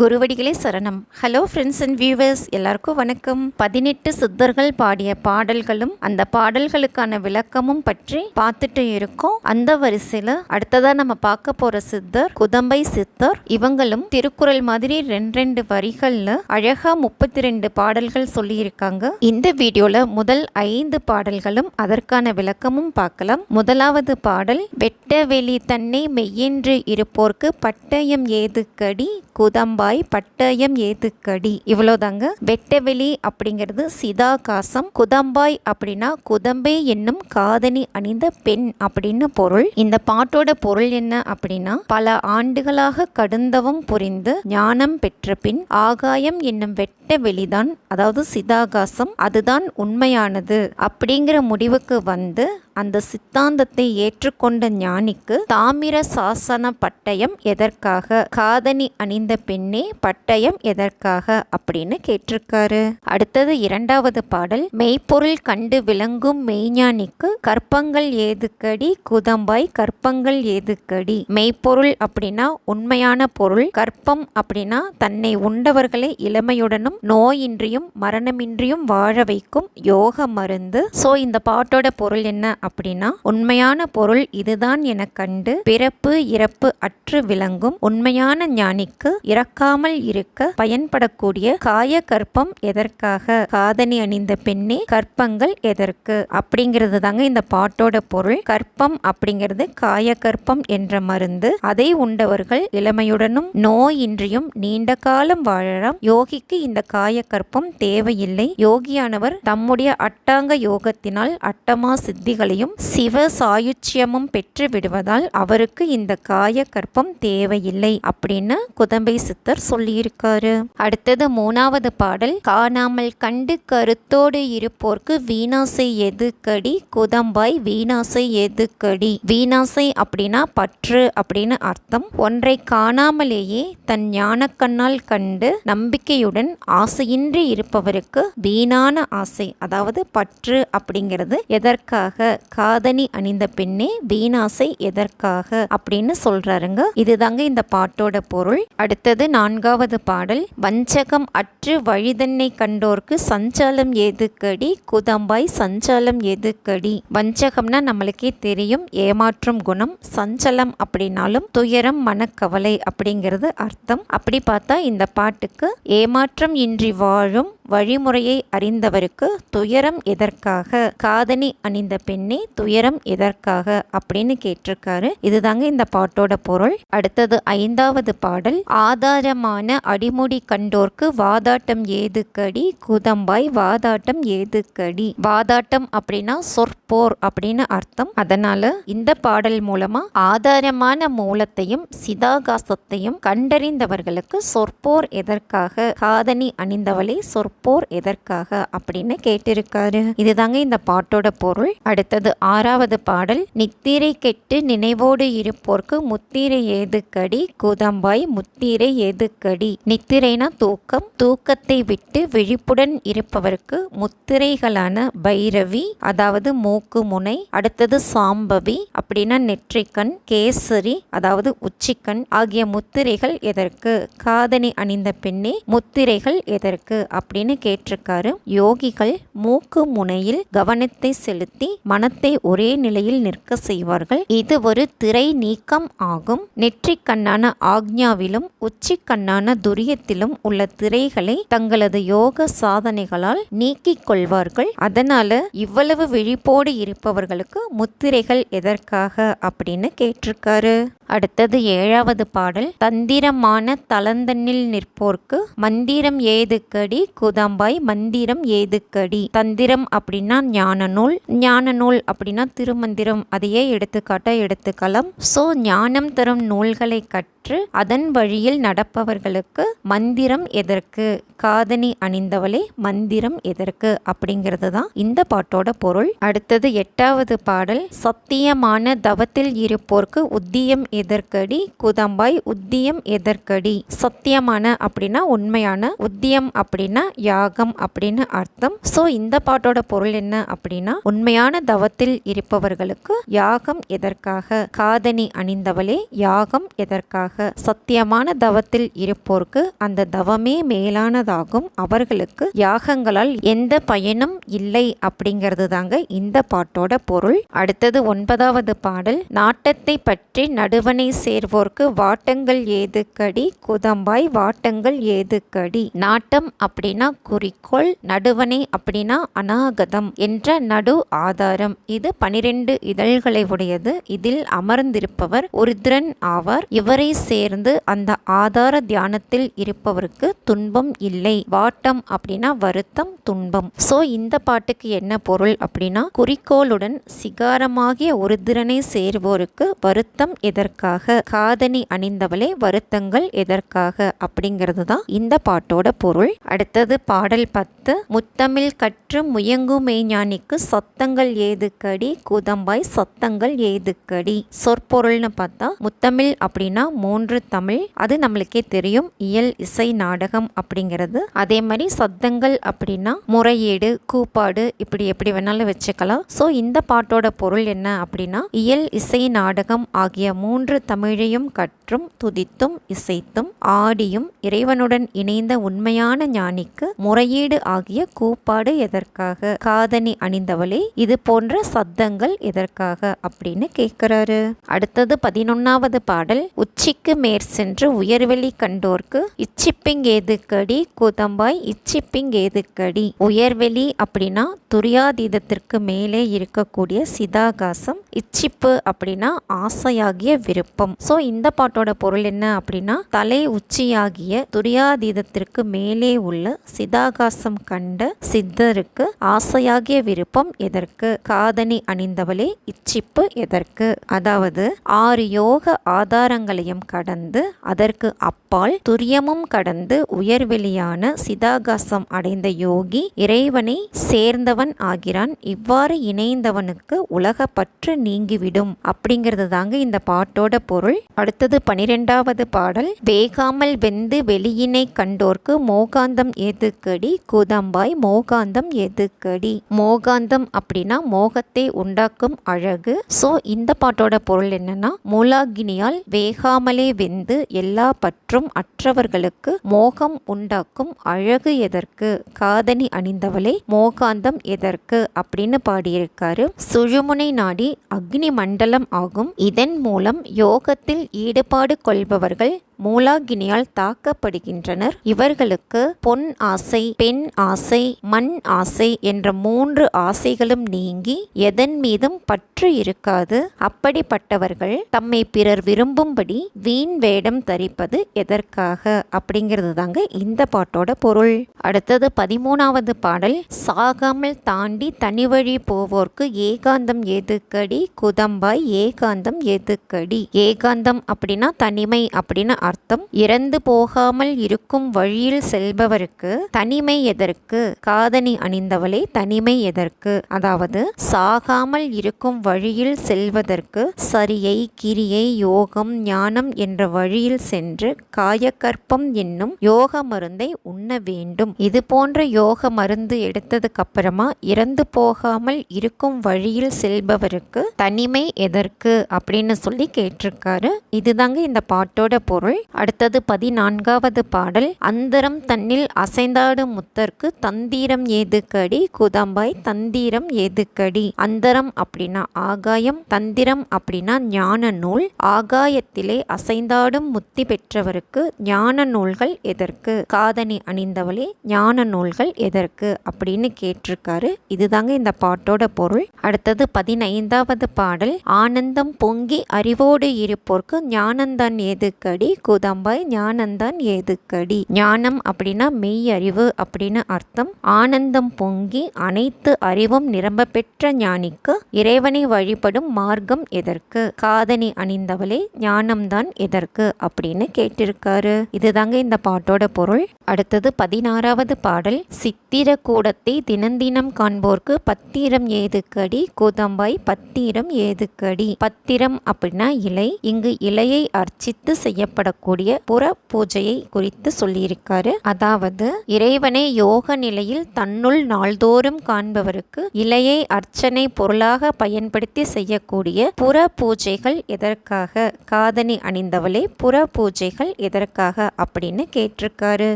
குருவடிகளே சரணம். Hello friends and viewers எல்லாருக்கும் வணக்கம். பதினெட்டு சித்தர்கள் பாடிய பாடல்களும் அந்த பாடல்களுக்கான விளக்கமும் பற்றி பார்த்துட்டு இருக்கோம். அந்த வரிசையில் அடுத்ததா நம்ம பார்க்க போற சித்தர் குதம்பை சித்தர் இவங்களும் திருக்குறள் மாதிரி ரெண்டு ரெண்டு வரிகளில் அழகா முப்பத்தி ரெண்டு பாடல்கள் சொல்லியிருக்காங்க. இந்த வீடியோல முதல் ஐந்து பாடல்களும் அதற்கான விளக்கமும் பார்க்கலாம். முதலாவது பாடல் வெட்ட வெளி தன்னை மெய்யென்று இருப்போர்க்கு பட்டயம் ஏதுக்கடி? குதம்பா வாய் பட்டயம் ஏதுக்கடி இவ்வளோதாங்க வெட்டவெளி அப்படிங்கிறது சிதாகாசம். குதம்பாய் அப்படின்னா குதம்பை என்னும் காதணி அணிந்த பெண் அப்படின்னு பொருள். இந்த பாட்டோட பொருள் என்ன அப்படின்னா பல ஆண்டுகளாக கடுந்தவம் புரிந்து ஞானம் பெற்ற பின் ஆகாயம் என்னும் வெட்ட வெளிதான் அதாவது சிதாகாசம் அதுதான் உண்மையானது அப்படிங்கிற முடிவுக்கு வந்து அந்த சித்தாந்தத்தை ஏற்றுக்கொண்ட ஞானிக்கு தாமிர சாசன பட்டயம் எதற்காக? காதணி அணிந்த பெண்ணே பட்டயம் எதற்காக? அப்படின்னு கேட்டிருக்காரு. அடுத்தது இரண்டாவது பாடல். மெய்ப்பொருள் கண்டு விளங்கும் மெய்ஞானிக்கு கற்பங்கள் ஏதுக்கடி? குதம்பாய் கற்பங்கள் ஏதுக்கடி? மெய்ப்பொருள் அப்படின்னா உண்மையான பொருள். கற்பம் அப்படின்னா தன்னை உண்டவர்களை இளமையுடனும் நோயின்றியும் மரணமின்றியும் வாழ வைக்கும் யோக மருந்து. ஸோ இந்த பாட்டோட பொருள் என்ன அப்படின்னா உண்மையான பொருள் இதுதான் என கண்டு பிறப்பு இறப்பு அற்று விளங்கும் உண்மையான ஞானிக்கு இறக்காமல் இருக்க பயன்படக்கூடிய காய கற்பம் எதற்காக? காதணி அணிந்த பெண்ணே கற்பங்கள் எதற்கு? அப்படிங்கிறது தாங்க இந்த பாட்டோட பொருள். கற்பம் அப்படிங்கிறது காய கற்பம் என்ற மருந்து. அதை உண்டவர்கள் இளமையுடனும் நோயின்றியும் நீண்ட காலம் வாழலாம். யோகிக்கு இந்த காய கற்பம் தேவையில்லை. யோகியானவர் தம்முடைய அட்டாங்க யோகத்தினால் அட்டமா சித்திகளை சித்திகளையும் சிவ சாயுச்சியமும் பெற்று விடுவதால் அவருக்கு இந்த காய கற்பம் தேவையில்லை அப்படின்னு குதம்பை சித்தர் சொல்லியிருக்காரு. அடுத்தது மூணாவது பாடல் காணாமல் கண்டு கருத்தோடு இருப்போர்க்கு வீணாசை எதுக்கடி? குதம்பாய் வீணாசை எதுக்கடி? வீணாசை அப்படின்னா பற்று அப்படின்னு அர்த்தம். ஒன்றை காணாமலேயே தன் ஞானக்கண்ணால் கண்டு நம்பிக்கையுடன் ஆசையின்றி இருப்பவருக்கு வீணான ஆசை அதாவது பற்று அப்படிங்கிறது எதற்காக? காதணி அணிந்த பெண்ணே வீணாசை எதற்காக? அப்படின்னு சொல்றாருங்க. இதுதாங்க இந்த பாட்டோட பொருள். அடுத்தது நான்காவது பாடல். வஞ்சகம் அற்று வழிதன்னை கண்டோர்க்கு சஞ்சாலம் எதுக்கடி குதம்பாய் சஞ்சாலம் எதுக்கடி வஞ்சகம்னா நம்மளுக்கே தெரியும். ஏமாற்றும் குணம். சஞ்சலம் அப்படின்னாலும் துயரம் மனக்கவலை அப்படிங்கிறது அர்த்தம். அப்படி பார்த்தா இந்த பாட்டுக்கு ஏமாற்றம் இன்றி வாழும் வழிமுறையை அறிந்தவருக்கு துயரம் எதற்காக? காதணி அணிந்த பெண்ணே துயரம் எதற்காக? அப்படின்னு கேட்டிருக்காரு. இதுதாங்க இந்த பாட்டோட பொருள். அடுத்தது ஐந்தாவது பாடல். ஆதாரமான அடிமுடி கண்டோர்க்கு வாதாட்டம் ஏதுக்கடி? குதம்பாய் வாதாட்டம் ஏதுக்கடி? வாதாட்டம் அப்படின்னா சொற்போர் அப்படின்னு அர்த்தம். அதனால இந்த பாடல் மூலமா ஆதாரமான மூலத்தையும் சிதாகாசத்தையும் கண்டறிந்தவர்களுக்கு சொற்போர் எதற்காக? காதணி அணிந்தவளே போர் எதற்காக அப்படின்னு கேட்டிருக்காரு. இதுதாங்க இந்த பாட்டோட பொருள். அடுத்தது ஆறாவது பாடல். நித்திரை கெட்டு நினைவோடு இருப்போர்க்கு முத்திரை ஏதுக்கடி கோதம்பாய் முத்திரை ஏதுக்கடி நித்திரைனா தூக்கம். தூக்கத்தை விட்டு விழிப்புடன் இருப்பவருக்கு முத்திரைகளான பைரவி அதாவது மூக்கு முனை அடுத்தது சாம்பவி அப்படின்னா நெற்றிக்கண் கேசரி அதாவது உச்சிக்கண் ஆகிய முத்திரைகள் எதற்கு? காதணி அணிந்த பெண்ணே முத்திரைகள் எதற்கு? அப்படின்னு கேட்டிருக்காரு. யோகிகள் மூக்கு முனையில் கவனத்தை செலுத்தி மனத்தை ஒரே நிலையில் நிற்க செய்வார்கள். இது ஒரு திரை நீக்கம் ஆகும். நெற்றிக்கண்ணான ஆக்ஞாவிலும் உச்சிக்கண்ணான துரியத்திலும் உள்ள திரைகளை தங்களது யோக சாதனைகளால் நீக்கிக் கொள்வார்கள். அதனால இவ்வளவு விழிப்போடு இருப்பவர்களுக்கு முத்திரைகள் எதற்காக அப்படின்னு கேட்டிருக்காரு. அடுத்தது ஏழாவது பாடல். தந்திரமான தளந்தண்ணில் நிற்போர்க்கு மந்திரம் ஏதுக்கடி? குதம்பாய் மந்திரம் ஏதுக்கடி? தந்திரம் அப்படின்னா ஞான நூல் ஞான நூல் அப்படின்னா திருமந்திரம். அதையே எடுத்துக்காட்ட எடுத்துக்கலாம். சோ ஞானம் தரும் நூல்களை கற்று அதன் வழியில் நடப்பவர்களுக்கு மந்திரம் எதற்கு? காதணி அணிந்தவளே மந்திரம் எதற்கு? அப்படிங்கிறது தான் இந்த பாட்டோட பொருள். அடுத்தது எட்டாவது பாடல். சத்தியமான தவத்தில் இருப்போர்க்கு உத்தியம் எதற்கடி? குதம்பாய் உத்தியம் எதற்கடி? சத்தியமான அப்படின்னா உண்மையான உத்தியம் அப்படின்னா யாகம் அப்படின்னு அர்த்தம். ஸோ இந்த பாட்டோட பொருள் என்ன அப்படின்னா உண்மையான தவத்தில் இருப்பவர்களுக்கு யாகம் எதற்காக? காதணி அணிந்தவளே யாகம் எதற்காக? சத்தியமான தவத்தில் இருப்போருக்கு அந்த தவமே மேலானதாகும். அவர்களுக்கு யாகங்களால் எந்த பயனும் இல்லை அப்படிங்கிறது தாங்க இந்த பாட்டோட பொருள். அடுத்தது ஒன்பதாவது பாடல் நாட்டத்தை பற்றி அவனை சேர்வோர்க்கு வாட்டங்கள் ஏதுக்கடி? குதம்பாய் வாட்டங்கள் ஏதுக்கடி? நாட்டம் அப்படின்னா குறிக்கோள் நடுவனை அப்படின்னா அநாகதம் என்ற நடு ஆதாரம். இது பனிரெண்டு இதழ்களை உடையது. இதில் அமர்ந்திருப்பவர் உருத்ரன் ஆவார். இவரை சேர்ந்து அந்த ஆதார தியானத்தில் இருப்பவருக்கு துன்பம் இல்லை. வாட்டம் அப்படின்னா வருத்தம் துன்பம். சோ இந்த பாட்டுக்கு என்ன பொருள் அப்படின்னா குறிக்கோளுடன் சிகாரமாகிய உருத்திரனை சேர்வோருக்கு வருத்தம் எதற்கு எதற்காக? காதணி அணிந்தவளே வருத்தங்கள் எதற்காக? அப்படிங்கிறது தான் இந்த பாட்டோட பொருள். அடுத்தது பாடல் பத்து. முத்தமிழ் கற்று முயங்குமே மெய்ஞானிக்கு சத்தங்கள் ஏதுக்கடி? குதம்பாய் சத்தங்கள் ஏதுக்கடி? சொற்பொருள்னு பார்த்தா முத்தமிழ் அப்படின்னா மூன்று தமிழ். அது நம்மளுக்கே தெரியும். இயல் இசை நாடகம் அப்படிங்கிறது. அதே மாதிரி சத்தங்கள் அப்படின்னா முறையீடு கூப்பாடு இப்படி எப்படி வேணாலும் வச்சுக்கலாம். ஸோ இந்த பாட்டோட பொருள் என்ன அப்படின்னா இயல் இசை நாடகம் ஆகிய மூன்று தமிழையும் கற்றும் துதித்தும் இசைத்தும் ஆடியும் இறைவனுடன் இணைந்த உண்மையான ஞானிக்கு முறையீடு ஆகிய கூப்பாடு எதற்காக? காதணி அணிந்தவளே இது போன்ற சத்தங்கள் எதற்காக அப்படின்னு கேட்கிறாரு. அடுத்தது பதினொன்னாவது பாடல் உச்சிக்கு மேற் சென்று உயர்வெளி கண்டோர்க்கு இச்சிப்பிங் ஏதுக்கடி குதம்பாய் இச்சிப்பிங் ஏதுக்கடி. உயர்வெளி அப்படின்னா துரியாதீதத்திற்கு மேலே இருக்கக்கூடிய சிதாகாசம் இச்சிப்பு அப்படின்னா ஆசையாகிய விருப்பம். ஸோ இந்த பாட்டோட பொருள் என்ன அப்படின்னா தலை உச்சியாகிய துரியாதீதத்திற்கு மேலே உள்ள சிதாகாசம் கண்ட சித்தருக்கு ஆசையாகிய விருப்பம் எதற்கு? காதணி அணிந்தவளே இச்சிப்பு எதற்கு? அதாவது ஆறு யோக ஆதாரங்களையும் கடந்து அதற்கு அப்பால் துரியமும் கடந்து உயர்வெளியான சிதாகாசம் அடைந்த யோகி இறைவனை சேர்ந்தவன் ஆகிறான். இவ்வாறு இணைந்தவனுக்கு உலக பற்று நீங்கிவிடும். அப்படிங்கிறது தாங்க இந்த பாட்டோட பொருள். அடுத்தது பனிரெண்டாவது பாடல். வேகாமல் வெந்து வெளியினை கண்டோர்க்கு மோகாந்தம் எதுக்கடி குதம்பாய் மோகாந்தம் எதுக்கடி மோகாந்தம் அப்படின்னா மோகத்தை உண்டாக்கும் அழகு. சோ இந்த பாட்டோட பொருள் என்னன்னா மூலாகினியால் வேகாமலே வெந்து எல்லா பற்றும் அற்றவர்களுக்கு மோகம் உண்டாக்கும் அழகு எதற்கு? காதணி அணிந்தவளே மோகாந்தம் எதற்கு? அப்படின்னு பாடியிருக்காரு. சுழுமுனை நாடி அக்னி மண்டலம் ஆகும். இதன் மூலம் யோகத்தில் ஈடுபாடு கொள்பவர்கள் மூலாகினியால் தாக்கப்படுகின்றனர். இவர்களுக்கு பொன் ஆசை பெண் ஆசை மண் ஆசை என்ற மூன்று ஆசைகளும் நீங்கி எதன் மீதும் பற்று இருக்காது. அப்படிப்பட்டவர்கள் தம்மை பிறர் விரும்பும்படி வீண் வேடம் தரிப்பது எதற்காக? அப்படிங்கிறது தாங்க இந்த பாட்டோட பொருள். அடுத்தது பதிமூணாவது பாடல் சாகாமல் தாண்டி தனி வழி போவோர்க்கு ஏகாந்தம் எதுக்கடி? குதம்பாய் ஏகாந்தம் எதுக்கடி? ஏகாந்தம் அப்படின்னா தனிமை அப்படின்னு அர்த்தம். இறந்து போகாமல் இருக்கும் வழியில் செல்பவருக்கு தனிமை எதற்கு? காதணி அணிந்தவளே தனிமை எதற்கு? அதாவது சாகாமல் இருக்கும் வழியில் செல்வதற்கு சரியை கிரியை யோகம் ஞானம் என்ற வழியில் சென்று காயக்கற்பம் என்னும் யோக மருந்தை உண்ண வேண்டும். இது போன்ற யோக மருந்து எடுத்ததுக்கு அப்புறமா இறந்து போகாமல் இருக்கும் வழியில் செல்பவருக்கு தனிமை எதற்கு? அப்படின்னு சொல்லி கேட்டிருக்காரு. இதுதாங்க இந்த பாட்டோட பொருள். அடுத்தது பதினான்காவது பாடல். அந்தரம் தன்னில் அசைந்தாடும் முத்தர்க்கு தந்தீரம் ஏதுக்கடி குதம்பாய் தந்தீரம் ஏதுக்கடி அந்தரம் அப்படின்னா ஆகாயம் தந்திரம் அப்படின்னா ஞான நூல். ஆகாயத்திலே அசைந்தாடும் முத்தி பெற்றவருக்கு ஞான நூல்கள் எதற்கு? காதணி அணிந்தவளே ஞான நூல்கள் எதற்கு? அப்படின்னு கேட்டிருக்காரு. இதுதாங்க இந்த பாட்டோட பொருள். அடுத்தது பதினைந்தாவது பாடல். ஆனந்தம் பொங்கி அறிவோடு இருப்போர்க்கு ஞானந்தான் ஏதுக்கடி குதம்பாய் ஞானந்தான் ஏதுக்கடி? ஞானம் அப்படின்னா மெய் அறிவு அப்படின்னு அர்த்தம். ஆனந்தம் பொங்கி அனைத்து அறிவும் நிரம்ப பெற்ற ஞானிக்கு இறைவனை வழிபடும் மார்க்கம் எதற்கு? காதணி அணிந்தவளே ஞானம்தான் எதற்கு அப்படின்னு கேட்டிருக்காரு. இதுதாங்க இந்த பாட்டோட பொருள். அடுத்தது பதினாறாவது பாடல். சித்திர கூடத்தை தினந்தினம் காண்போர்க்கு பத்திரம் ஏதுக்கடி? கோதம்பாய் பத்திரம் ஏதுக்கடி? பத்திரம் அப்படின்னா இலை. இங்கு இலையை அர்ச்சித்து செய்யப்பட சொல்லக்கூடிய புற பூஜையை குறித்து சொல்லியிருக்காரு. அதாவது இறைவனை யோக நிலையில் தன்னுள் நாள்தோறும் காண்பவருக்கு இலையை அர்ச்சனை பொருளாக பயன்படுத்தி செய்யக்கூடிய புற பூஜைகள் எதற்காக? காதணி அணிந்தவளே புற பூஜைகள் எதற்காக அப்படின்னு கேட்டிருக்காரு.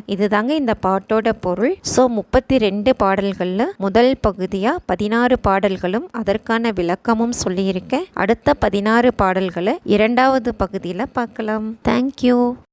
இதுதாங்க இந்த பாட்டோட பொருள். ஸோ முப்பத்தி ரெண்டு பாடல்கள்ல முதல் பகுதியா பதினாறு பாடல்களும் அதற்கான விளக்கமும் சொல்லியிருக்கேன். அடுத்த பதினாறு பாடல்களை இரண்டாவது பகுதியில் பார்க்கலாம். தேங்க்யூ 안녕하세요.